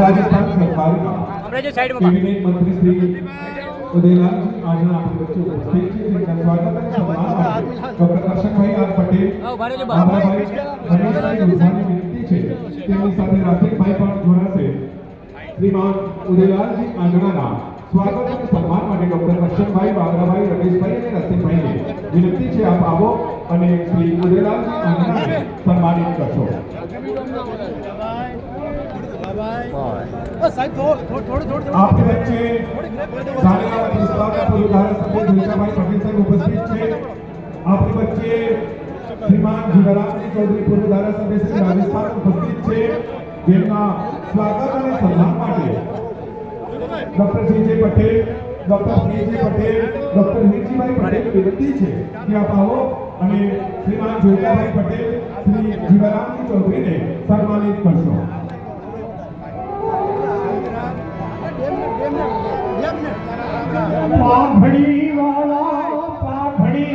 રાજસ્થાન સરકારના આપણે જે સાઈડમાં કેબિનેટ મંત્રી શ્રી ઉદયલાલ આજના આપણી ઉપસ્થિત છે. તેમના સ્વાગત અને સન્માન માટે ડોક્ટર કરશનભાઈ આર પટેલ આવો, ભારે જો બહાર. બાબરાભાઈ હરીશભાઈ ગુરસાની વિનંતી છે. તેમની સાથે રાશિકભાઈ પણ જોડાશે. શ્રીમાન ઉદયલાલજી આંગણાના સ્વાગત અને સન્માન માટે ડોક્ટર કરશનભાઈ બાબરાભાઈ રમેશભાઈ અને રસિકભાઈને વિનંતી છે આપ આવો અને શ્રી ઉદયલાલજી આંગણાને સન્માનિત કરશો. આપની વચ્ચે વિસ્તારના પટેલ સાહેબ ઉપસ્થિત છે. આપની વચ્ચે શ્રીમાન જીવરામજી ચૌધરી પૂર્વ ધારાસભ્ય શ્રી રાજસ્થાન ઉપસ્થિત છે જેમના સ્વાગત અને સન્માન માટે ડોક્ટર જે પટેલ ડોક્ટર જે પટેલ ડોક્ટર વીરજીભાઈ પટેલ વિનંતી છે કે આપ આવો અને શ્રીમાન જોઈતાભાઈ પટેલ શ્રી જીવારામજી ચૌધરીને સન્માનિત કરશો. પાઘડી વાળા પાઘડી